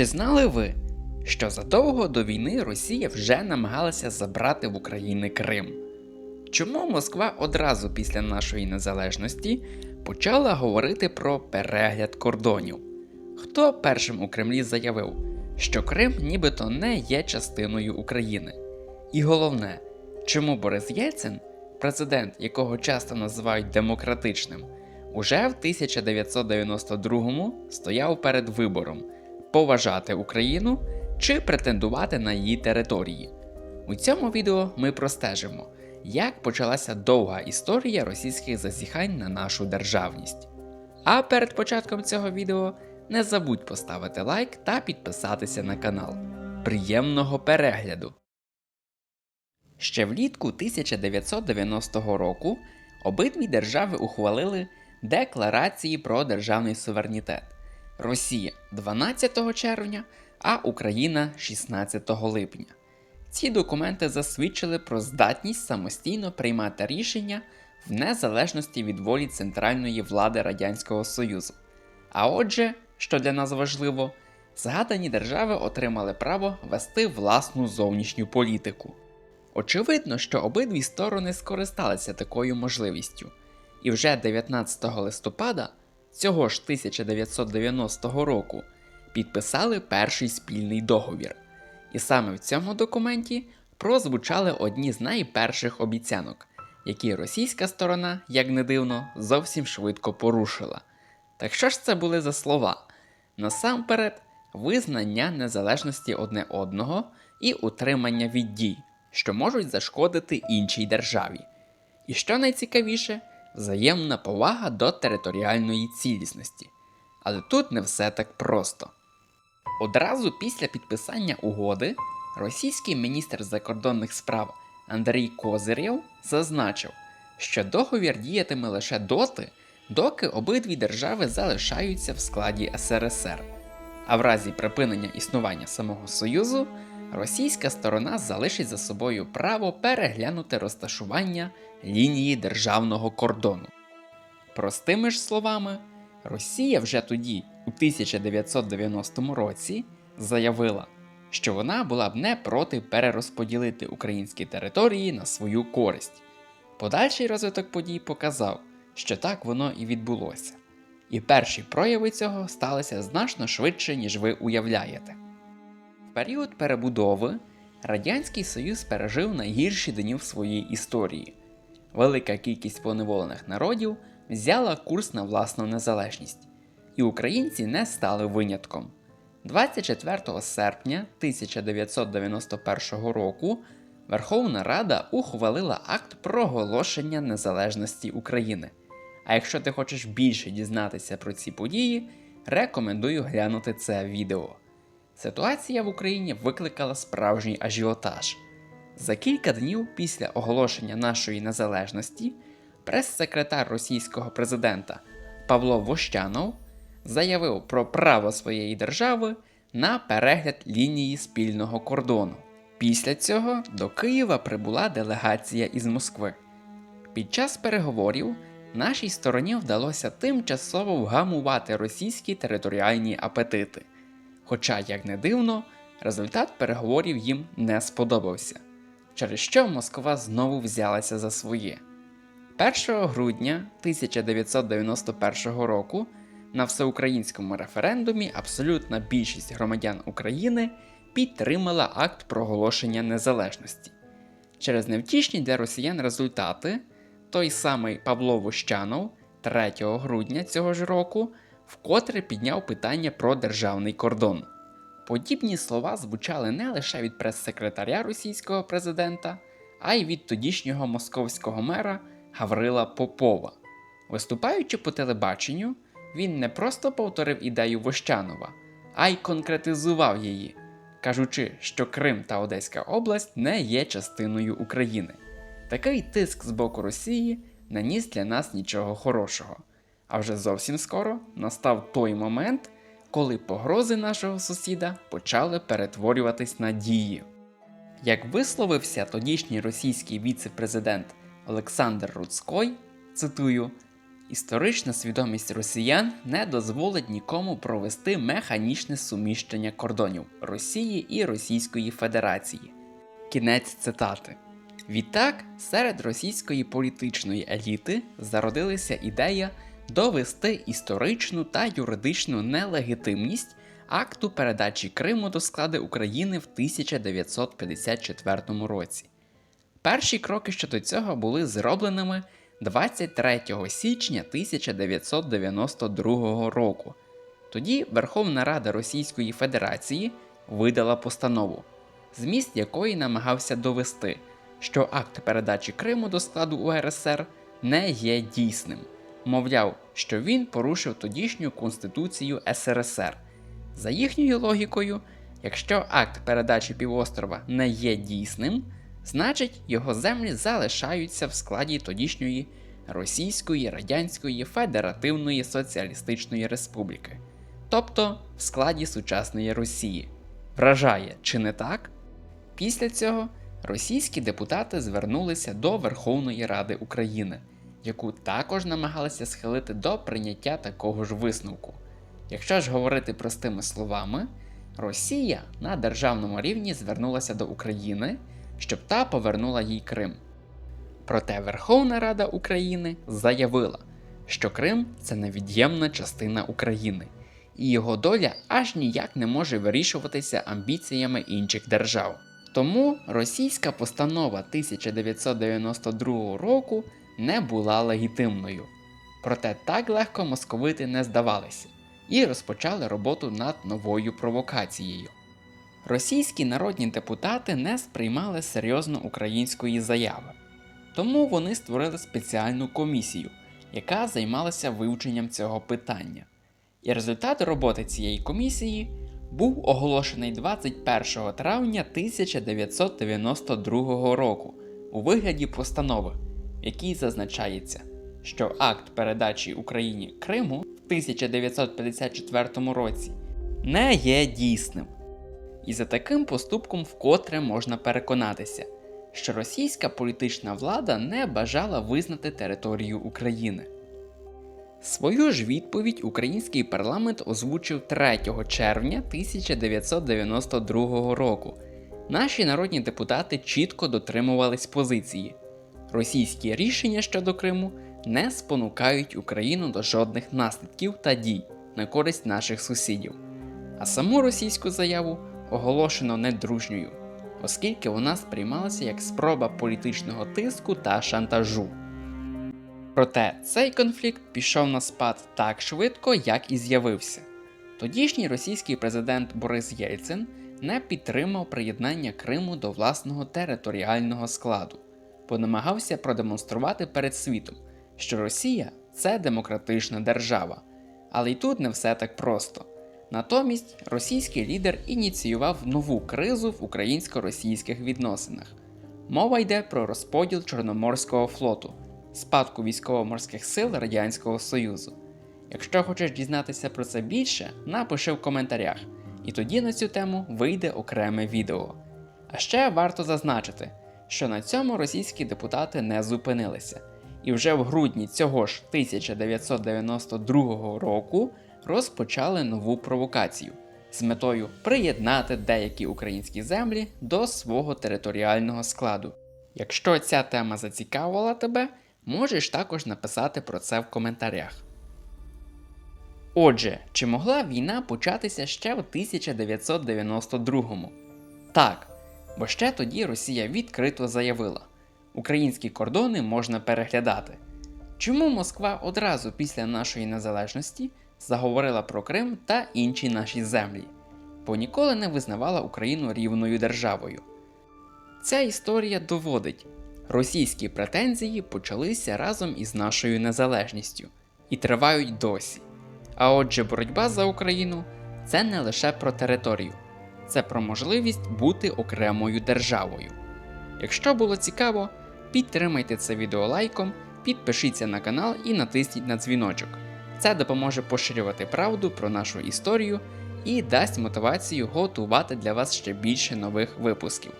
Чи знали ви, що задовго до війни Росія вже намагалася забрати в України Крим? Чому Москва одразу після нашої незалежності почала говорити про перегляд кордонів? Хто першим у Кремлі заявив, що Крим нібито не є частиною України? І головне, чому Борис Єльцин, президент, якого часто називають демократичним, уже в 1992-му стояв перед вибором поважати Україну чи претендувати на її території. У цьому відео ми простежимо, як почалася довга історія російських зазіхань на нашу державність. А перед початком цього відео не забудь поставити лайк та підписатися на канал. Приємного перегляду! Ще влітку 1990 року обидві держави ухвалили декларації про державний суверенітет. Росія 12 червня, а Україна 16 липня. Ці документи засвідчили про здатність самостійно приймати рішення в незалежності від волі центральної влади Радянського Союзу. А отже, що для нас важливо, згадані держави отримали право вести власну зовнішню політику. Очевидно, що обидві сторони скористалися такою можливістю, і вже 19 листопада цього ж 1990 року підписали перший спільний договір. І саме в цьому документі прозвучали одні з найперших обіцянок, які російська сторона, як не дивно, зовсім швидко порушила. Так що ж це були за слова? Насамперед, визнання незалежності одне одного і утримання від дій, що можуть зашкодити іншій державі. І що найцікавіше, взаємна повага до територіальної цілісності. Але тут не все так просто. Одразу після підписання угоди російський міністр закордонних справ Андрій Козирєв зазначив, що договір діятиме лише доти, доки обидві держави залишаються в складі СРСР. А в разі припинення існування самого Союзу, російська сторона залишить за собою право переглянути розташування лінії державного кордону. Простими ж словами, Росія вже тоді, у 1990 році, заявила, що вона була б не проти перерозподілити українські території на свою користь. Подальший розвиток подій показав, що так воно і відбулося. І перші прояви цього сталися значно швидше, ніж ви уявляєте. Період перебудови Радянський Союз пережив найгірші дні в своїй історії. Велика кількість поневолених народів взяла курс на власну незалежність, і українці не стали винятком. 24 серпня 1991 року Верховна Рада ухвалила акт проголошення незалежності України. А якщо ти хочеш більше дізнатися про ці події, рекомендую глянути це відео. Ситуація в Україні викликала справжній ажіотаж. За кілька днів після оголошення нашої незалежності прес-секретар російського президента Павло Вощанов заявив про право своєї держави на перегляд лінії спільного кордону. Після цього до Києва прибула делегація із Москви. Під час переговорів нашій стороні вдалося тимчасово вгамувати російські територіальні апетити. Хоча, як не дивно, результат переговорів їм не сподобався, через що Москва знову взялася за своє. 1 грудня 1991 року на всеукраїнському референдумі абсолютна більшість громадян України підтримала акт проголошення незалежності. Через невтішні для росіян результати, той самий Павло Вощанов 3 грудня цього ж року вкотре підняв питання про державний кордон. Подібні слова звучали не лише від прес-секретаря російського президента, а й від тодішнього московського мера Гаврила Попова. Виступаючи по телебаченню, він не просто повторив ідею Вощанова, а й конкретизував її, кажучи, що Крим та Одеська область не є частиною України. Такий тиск з боку Росії наніс для нас нічого хорошого. А вже зовсім скоро настав той момент, коли погрози нашого сусіда почали перетворюватись на дії. Як висловився тодішній російський віце-президент Олександр Руцкой, цитую, Історична свідомість росіян не дозволить нікому провести механічне суміщення кордонів Росії і Російської Федерації. Кінець цитати. Відтак, серед російської політичної еліти зародилася ідея довести історичну та юридичну нелегітимність акту передачі Криму до складу України в 1954 році. Перші кроки щодо цього були зробленими 23 січня 1992 року. Тоді Верховна Рада Російської Федерації видала постанову, зміст якої намагався довести, що акт передачі Криму до складу УРСР не є дійсним. Мовляв, що він порушив тодішню Конституцію СРСР. За їхньою логікою, якщо акт передачі півострова не є дійсним, значить його землі залишаються в складі тодішньої Російської Радянської Федеративної Соціалістичної Республіки, тобто в складі сучасної Росії. Вражає, чи не так? Після цього російські депутати звернулися до Верховної Ради України, яку також намагалися схилити до прийняття такого ж висновку. Якщо ж говорити простими словами, Росія на державному рівні звернулася до України, щоб та повернула їй Крим. Проте Верховна Рада України заявила, що Крим це невід'ємна частина України, і його доля аж ніяк не може вирішуватися амбіціями інших держав. Тому російська постанова 1992 року не була легітимною. Проте так легко московити не здавалися і розпочали роботу над новою провокацією. Російські народні депутати не сприймали серйозно української заяви, тому вони створили спеціальну комісію, яка займалася вивченням цього питання. І результат роботи цієї комісії був оголошений 21 травня 1992 року у вигляді постанови, якій зазначається, що акт передачі Україні Криму в 1954 році не є дійсним. І за таким поступком вкотре можна переконатися, що російська політична влада не бажала визнати територію України. Свою ж відповідь український парламент озвучив 3 червня 1992 року. Наші народні депутати чітко дотримувались позиції. Російські рішення щодо Криму не спонукають Україну до жодних наслідків та дій на користь наших сусідів. А саму російську заяву оголошено недружньою, оскільки вона сприймалася як спроба політичного тиску та шантажу. Проте цей конфлікт пішов на спад так швидко, як і з'явився. Тодішній російський президент Борис Єльцин не підтримав приєднання Криму до власного територіального складу, бо намагався продемонструвати перед світом, що Росія це демократична держава. Але й тут не все так просто. Натомість російський лідер ініціював нову кризу в українсько-російських відносинах. Мова йде про розподіл Чорноморського флоту, спадку військово-морських сил Радянського Союзу. Якщо хочеш дізнатися про це більше, напиши в коментарях, і тоді на цю тему вийде окреме відео. А ще варто зазначити, що на цьому російські депутати не зупинилися, і вже в грудні цього ж 1992 року розпочали нову провокацію з метою приєднати деякі українські землі до свого територіального складу. Якщо ця тема зацікавила тебе, можеш також написати про це в коментарях. Отже, чи могла війна початися ще в 1992-му? Так, бо ще тоді Росія відкрито заявила: українські кордони можна переглядати. Чому Москва одразу після нашої незалежності заговорила про Крим та інші наші землі, бо ніколи не визнавала Україну рівною державою? Ця історія доводить, російські претензії почалися разом із нашою незалежністю і тривають досі. А отже, боротьба за Україну це не лише про територію, це про можливість бути окремою державою. Якщо було цікаво, підтримайте це відео лайком, підпишіться на канал і натисніть на дзвіночок. Це допоможе поширювати правду про нашу історію і дасть мотивацію готувати для вас ще більше нових випусків.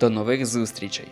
До нових зустрічей!